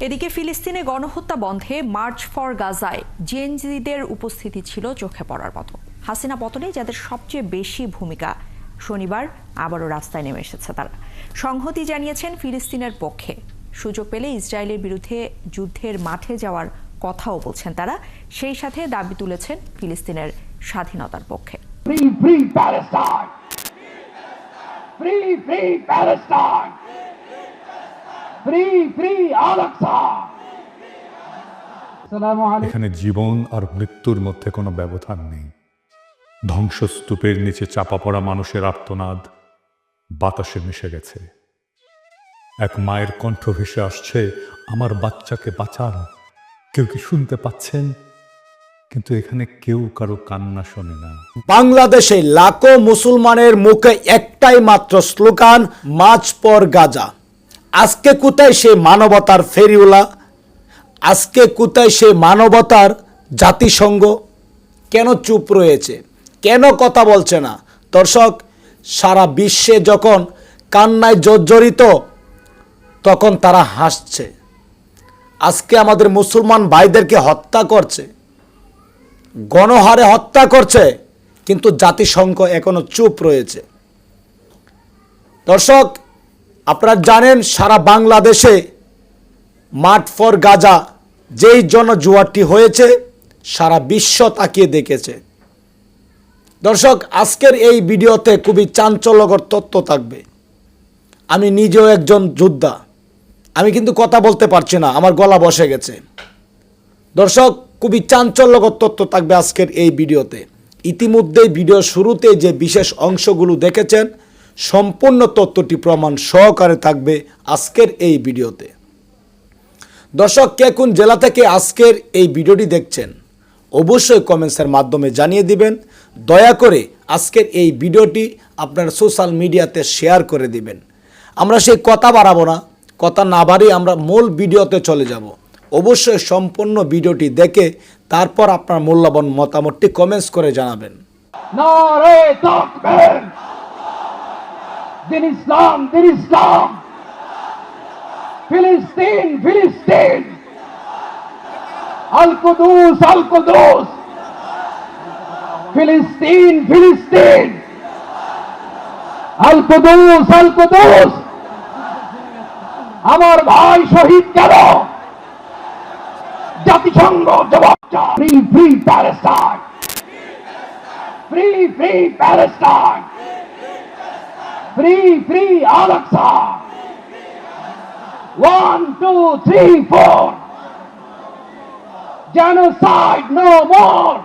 এদিকে ফিলিস্তিনে গণহত্যা বন্ধে মার্চ ফর গাজায় জেএনজিদের উপস্থিতি ছিল চোখে পড়ার মতো। হাসিনা পতনে যাদের সবচেয়ে বেশি ভূমিকা শনিবার আবারও রাস্তায় নেমে এসেছে তারা। সংহতি জানিয়েছেন ফিলিস্তিনের পক্ষে। সুযোগ পেলে ইসরায়েলের বিরুদ্ধে যুদ্ধের মাঠে যাওয়ার কথাও বলছেন তারা। সেই সাথে দাবি তুলেছেন ফিলিস্তিনের স্বাধীনতার পক্ষে। Free, free Palestine! Free, free Palestine! Free, free Al-Aqsa! Assalamu alaikum. এখানে জীবন আর মৃত্যুর মধ্যে কোনো ব্যবধান নেই। ধ্বংসস্তূপের নিচে চাপা পড়া মানুষের আর্তনাদ বাতাসে মিশে গেছে। এক মায়ের কণ্ঠ ভেসে আসছে আমার বাচ্চাকে বাঁচান। কেউ কি শুনতে পাচ্ছেন? কিন্তু এখানে কেউ কারও কান্না শোনে না। বাংলাদেশে লাখো মুসলমানের মুখে একটাই মাত্র স্লোগান মাছ পর গাজা। আজকে কোথায় সে মানবতার ফেরিওলা? আজকে কোথায় সে মানবতার জাতিসংঘ? কেন চুপ রয়েছে? কেন কথা বলছে না? দর্শক, সারা বিশ্বে যখন কান্নায় জর্জরিত, তখন তারা হাসছে। আজকে আমাদের মুসলমান ভাইদেরকে হত্যা করছে। গণহারে হত্যা করছে, কিন্তু জাতিসংঘ এখনও চুপ রয়েছে। দর্শক আপনারা জানেন সারা বাংলাদেশে মাঠ ফর গাজা যেই জনজুয়ারটি হয়েছে, সারা বিশ্ব তাকিয়ে দেখেছে। দর্শক, আজকের এই ভিডিওতে খুবই চাঞ্চল্যকর তথ্য থাকবে। আমি নিজেও একজন যোদ্ধা। আমি কিন্তু কথা বলতে পারছি না, আমার গলা বসে গেছে। দর্শক, খুবই চাঞ্চল্যকর তথ্য থাকবে আজকের এই ভিডিওতে। ইতিমধ্যেই ভিডিও শুরুতে যে বিশেষ অংশগুলো দেখেছেন সম্পূর্ণ তথ্যটি প্রমাণ সহকারে থাকবে আজকের এই ভিডিওতে। দর্শক, কে কোন জেলা থেকে আজকের এই ভিডিওটি দেখছেন, অবশ্যই কমেন্টসের মাধ্যমে জানিয়ে দিবেন। দয়া করে আজকের এই ভিডিওটি আপনার সোশ্যাল মিডিয়াতে শেয়ার করে দিবেন। আমরা সেই কথা বাড়াবো না, কথা না বাড়িয়ে আমরা মূল ভিডিওতে চলে যাব। অবশ্যই সম্পূর্ণ ভিডিওটি দেখে তারপর আপনার মূল্যবান মতামতটি কমেন্টস করে জানাবেন। Din Islam, Din Islam! Philistine, Philistine! Al-Qudus, Al-Qudus! Philistine, Philistine! Al-Qudus, Al-Qudus! আমার ভাই শহীদ কেন জাতিসংঘ জবাব free free Palestine Free, free Palestine! three three Al-Aqsa. One, two, three, four. Genocide no more.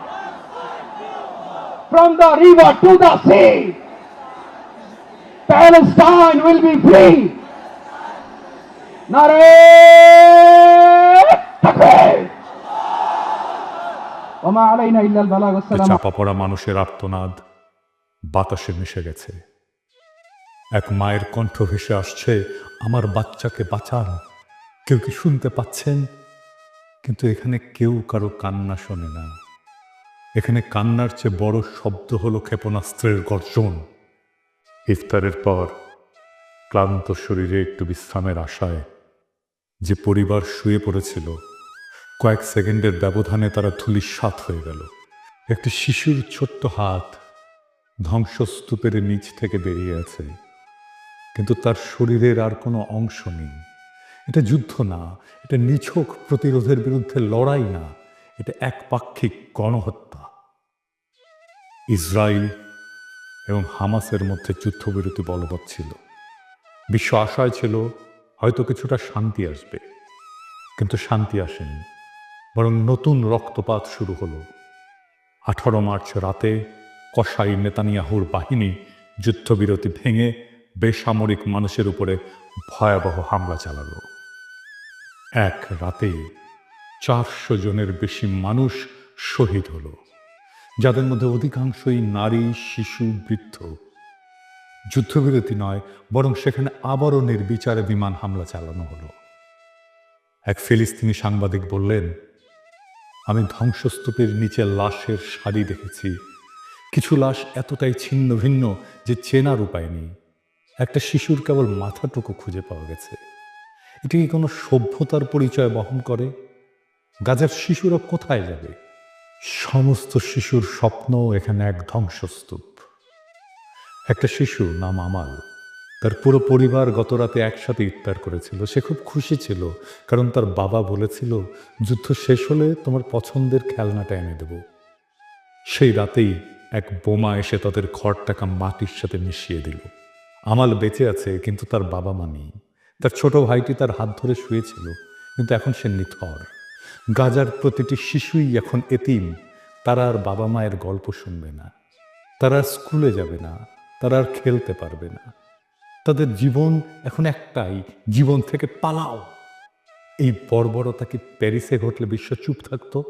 From the river to the sea. Palestine will be free. Nare পিছা পড়া মানুষের আর্তনাদ বাতাসে মিশে গেছে এক মায়ের কণ্ঠ ভেসে আসছে, আমার বাচ্চাকে বাঁচান। কেউ কি শুনতে পাচ্ছেন? কিন্তু এখানে কেউ কারও কান্না শোনে না। এখানে কান্নার চেয়ে বড় শব্দ হলো ক্ষেপণাস্ত্রের গর্জন। ইফতারের পর ক্লান্ত শরীরে একটু বিশ্রামের আশায় যে পরিবার শুয়ে পড়েছিল, কয়েক সেকেন্ডের ব্যবধানে তারা ধুলিস্বাত হয়ে গেল। একটি শিশুর ছোট্ট হাত ধ্বংসস্তূপের নিচ থেকে বেরিয়ে আছে। কিন্তু তার শরীরের আর কোনো অংশ নেই। এটা যুদ্ধ না, এটা নিছক প্রতিরোধের বিরুদ্ধে লড়াই না, এটা একপাক্ষিক গণহত্যা। ইসরায়েল এবং হামাসের মধ্যে যুদ্ধবিরতি বলবৎ ছিল। বিশ্ব আশায় ছিল হয়তো কিছুটা শান্তি আসবে, কিন্তু শান্তি আসেনি। বরং নতুন রক্তপাত শুরু হলো। আঠারো মার্চ রাতে কসাই নেতানিয়াহুর বাহিনী যুদ্ধবিরতি ভেঙে বেসামরিক মানুষের উপরে ভয়াবহ হামলা চালালো। এক রাতে চারশো জনের বেশি মানুষ শহীদ হলো, যাদের মধ্যে অধিকাংশই নারী, শিশু, বৃদ্ধ। যুদ্ধবিরতি নয়, বরং সেখানে আবারও নির্বিচারে বিমান হামলা চালানো হলো। এক ফিলিস্তিনি সাংবাদিক বললেন, আমি ধ্বংসস্তূপের নিচে লাশের সারি দেখেছি। কিছু লাশ এতটাই ছিন্ন ভিন্ন যে চেনার উপায় নেই। একটা শিশুর কেবল মাথাটুকু খুঁজে পাওয়া গেছে। এটি কি কোনো সভ্যতার পরিচয় বহন করে? গাজার শিশুরা কোথায় যাবে? সমস্ত শিশুর স্বপ্ন এখানে এক ধ্বংসস্তূপ। একটা শিশু নাম আমাল। তার পুরো পরিবার গত রাতে একসাথে ইফতার করেছিল। সে খুব খুশি ছিল, কারণ তার বাবা বলেছিল, যুদ্ধ শেষ হলে তোমার পছন্দের খেলনাটা এনে দেব। সেই রাতেই এক বোমা এসে তাদের ঘরটাকা মাটির সাথে মিশিয়ে দিল। আমাল বেঁচে আছে, কিন্তু তার বাবা মা নেই। তার ছোট ভাইটি তার হাত ধরে শুয়েছিল, কিন্তু এখন সে নিথর। গাজার প্রতিটি শিশুই এখন এতিম। তারা আর বাবা মায়ের গল্প শুনবে না। তারা স্কুলে যাবে না। তারা আর খেলতে পারবে না। তাদের জীবন এখন একটাই, জীবন থেকে পালাও। এই বর্বরতা কি প্যারিসে ঘটলে বিশ্ব চুপ থাকতো?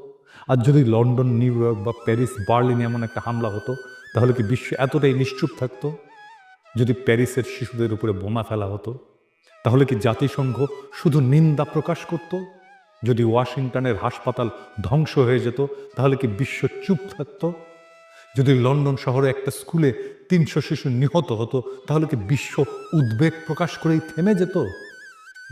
আর যদি লন্ডন, নিউ ইয়র্ক বা প্যারিস, বার্লিনে এমন একটা হামলা হতো, তাহলে কি বিশ্ব এতটাই নিশ্চুপ থাকতো? যদি প্যারিসের শিশুদের উপরে বোমা ফেলা হতো, তাহলে কি জাতিসংঘ শুধু নিন্দা প্রকাশ করত? যদি ওয়াশিংটনের হাসপাতাল ধ্বংস হয়ে যেত, তাহলে কি বিশ্ব চুপ থাকতো? যদি লন্ডন শহরে একটা স্কুলে তিনশো শিশু নিহত হতো, তাহলে কি বিশ্ব উদ্বেগ প্রকাশ করেই থেমে যেত?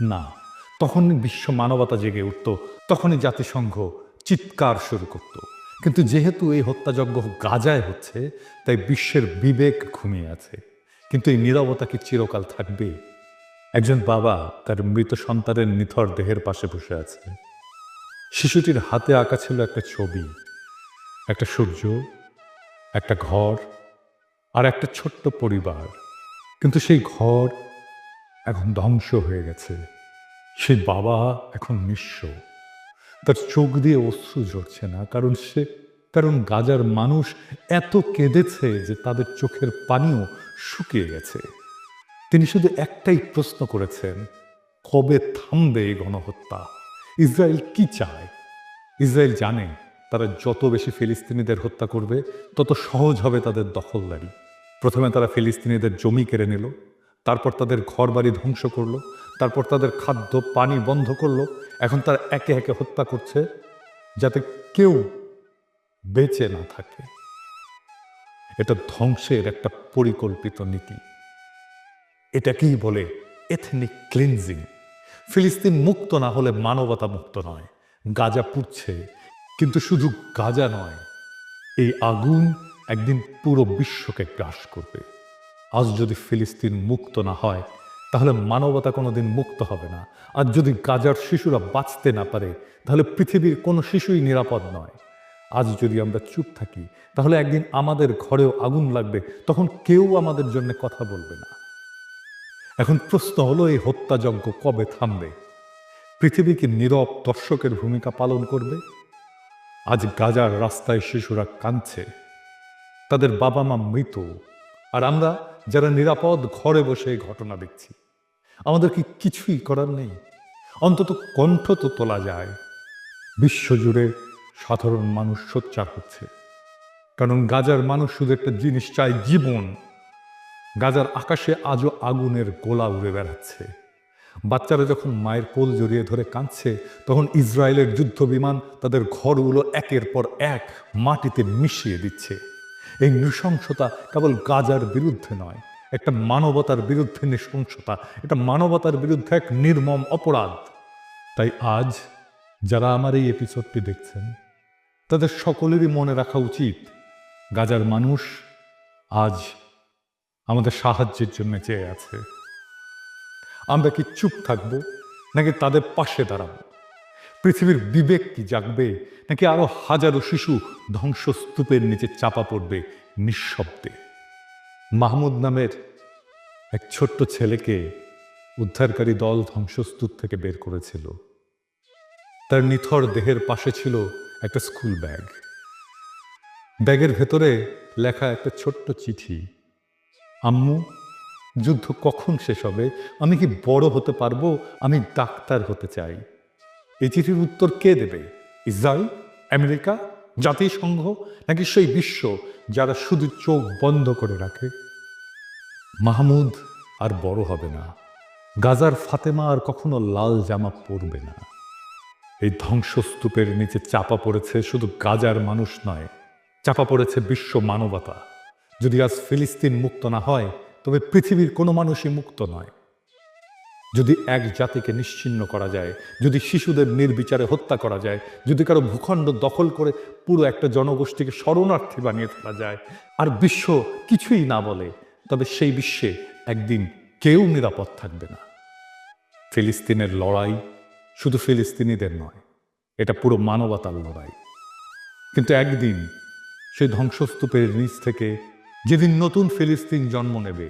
না, তখনই বিশ্ব মানবতা জেগে উঠত, তখনই জাতিসংঘ চিৎকার শুরু করত। কিন্তু যেহেতু এই হত্যাযজ্ঞ গাজায় হচ্ছে, তাই বিশ্বের বিবেক ঘুমিয়ে আছে। কিন্তু এই নীরবতা কি চিরকাল থাকবে? একজন বাবা তার মৃত সন্তানের নিথর দেহের পাশে বসে আছে। শিশুটির হাতে আঁকা ছিল একটা ছবি, একটা সূর্য, একটা ঘর আর একটা ছোট্ট পরিবার। কিন্তু সেই ঘর এখন ধ্বংস হয়ে গেছে। সেই বাবা এখন নিঃস্ব। তার চোখ দিয়ে অশ্রু ঝরছে না, কারণ সে কারণ গাজার মানুষ এত কেঁদেছে যে তাদের চোখের পানিও শুকিয়ে গেছে। তিনি শুধু একটাই প্রশ্ন করেছেন, কবে থামবে এই গণহত্যা? ইসরায়েল কি চায়? ইসরায়েল জানে তারা যত বেশি ফিলিস্তিনিদের হত্যা করবে, তত সহজ হবে তাদের দখলদারি প্রথমে তারা ফিলিস্তিনিদের জমি কেড়ে নিল, তারপর তাদের ঘরবাড়ি ধ্বংস করল, তারপর তাদের খাদ্য, পানি বন্ধ করল। এখন তারা একে একে হত্যা করছে, যাতে কেউ বেঁচে না থাকে। এটা ধ্বংসের একটা পরিকল্পিত নীতি। এটাকেই বলে এথনিক ক্লিনজিং ফিলিস্তিন মুক্ত না হলে মানবতা মুক্ত নয়। গাজা পুড়ছে, কিন্তু শুধু গাজা নয়, এই আগুন একদিন পুরো বিশ্বকে গ্রাস করবে। আজ যদি ফিলিস্তিন মুক্ত না হয়, তাহলে মানবতা কোনোদিন মুক্ত হবে না। আর যদি গাজার শিশুরা বাঁচতে না পারে, তাহলে পৃথিবীর কোনো শিশুই নিরাপদ নয়। আজ যদি আমরা চুপ থাকি, তাহলে একদিন আমাদের ঘরেও আগুন লাগবে, তখন কেউ আমাদের জন্য কথা বলবে না। এখন প্রশ্ন হলো, এই হত্যাযজ্ঞ কবে থামবে? পৃথিবী কি নীরব দর্শকের ভূমিকা পালন করবে? আজ গাজার রাস্তায় শিশুরা কাঁদছে, তাদের বাবা মা মৃত, আর আমরা যারা নিরাপদ ঘরে বসে এই ঘটনা দেখছি, আমাদের কি কিছুই করার নেই? অন্তত কণ্ঠ তো তোলা যায়। বিশ্বজুড়ে সাধারণ মানুষ সোচ্চার হচ্ছে। কারণ গাজার মানুষ শুধু একটা জিনিস চায়, জীবন। গাজার আকাশে আজও আগুনের গোলা উড়ে বেড়াচ্ছে। বাচ্চারা যখন মায়ের কোল জড়িয়ে ধরে কাঁদছে, তখন ইসরায়েলের যুদ্ধ বিমান তাদের ঘরগুলো একের পর এক মাটিতে মিশিয়ে দিচ্ছে। এই নৃশংসতা কেবল গাজার বিরুদ্ধে নয়, একটা মানবতার বিরুদ্ধে নৃশংসতা, এটা মানবতার বিরুদ্ধে এক নির্মম অপরাধ। তাই আজ যারা আমার এই এপিসোডটি দেখছেন তাদের সকলেরই মনে রাখা উচিত, গাজার মানুষ আজ আমাদের সাহায্যের জন্য চেয়ে আছে। আমরা কি চুপ থাকব, নাকি তাদের পাশে দাঁড়াবো? পৃথিবীর বিবেক কি জাগবে, নাকি আরও হাজারো শিশু ধ্বংসস্তূপের নিচে চাপা পড়বে নিঃশব্দে? মাহমুদ নামের এক ছোট্ট ছেলেকে উদ্ধারকারী দল ধ্বংসস্তূপ থেকে বের করেছিল। তার নিথর দেহের পাশে ছিল একটা স্কুল ব্যাগ ব্যাগের ভেতরে লেখা একটা ছোট্ট চিঠি। আম্মু, যুদ্ধ কখন শেষ হবে? আমি কি বড় হতে পারব? আমি ডাক্তার হতে চাই। এই চিঠির উত্তর কে দেবে? ইসরায়েল? আমেরিকা? জাতিসংঘ? নাকি সেই বিশ্ব যারা শুধু চোখ বন্ধ করে রাখে? মাহমুদ আর বড় হবে না। গাজার ফাতেমা আর কখনো লাল জামা পরবে না। এই ধ্বংসস্তূপের নিচে চাপা পড়েছে শুধু গাজার মানুষ নয়, চাপা পড়েছে বিশ্ব মানবতা। যদি আজ ফিলিস্তিন মুক্ত না হয়, তবে পৃথিবীর কোনো মানুষই মুক্ত নয়। যদি এক জাতিকে নিশ্চিহ্ন করা যায়, যদি শিশুদের নির্বিচারে হত্যা করা যায়, যদি কারও ভূখণ্ড দখল করে পুরো একটা জনগোষ্ঠীকে শরণার্থী বানিয়ে ফেলা যায়, আর বিশ্ব কিছুই না বলে, তবে সেই বিশ্বে একদিন কেউ নিরাপদ থাকবে না। ফিলিস্তিনের লড়াই শুধু ফিলিস্তিনিদের নয়, এটা পুরো মানবতার লড়াই। কিন্তু একদিন সেই ধ্বংসস্তূপের নিচ থেকে যেদিন নতুন ফিলিস্তিন জন্ম নেবে,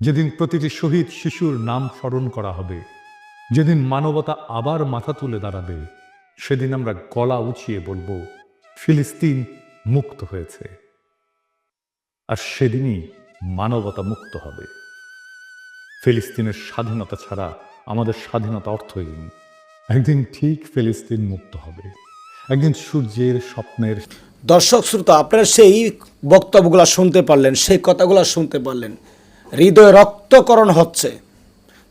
যেদিন প্রতিটি শহীদ শিশুর নাম স্মরণ করা হবে, যেদিন মানবতা আবার মাথা তুলে দাঁড়াবে, সেদিন আমরা গলা উঁচিয়ে বলব, ফিলিস্তিন মুক্ত হয়েছে। আর সেদিনই মানবতা মুক্ত হবে। ফিলিস্তিনের স্বাধীনতা ছাড়া আমাদের স্বাধীনতা অর্থহীন। একদিন ঠিক ফিলিস্তিন মুক্ত হবে। একদিন সূর্যের স্বপ্নের দর্শক, শ্রোতা, আপনারা সেই বক্তব্যগুলো শুনতে পারলেন, সেই কথাগুলো শুনতে পারলেন। হৃদয়ে রক্তকরণ হচ্ছে।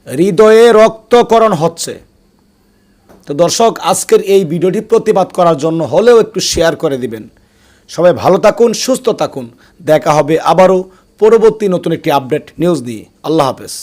হৃদয়ে রক্তকরণ হচ্ছে। তো দর্শক, আজকের এই ভিডিওটি প্রতিবাদ করার জন্য হলেও একটু শেয়ার করে দিবেন। সবাই ভালো থাকুন, সুস্থ থাকুন। দেখা হবে আবারও পরবর্তী নতুন একটি আপডেট নিউজ দিয়ে আল্লাহ হাফেজ।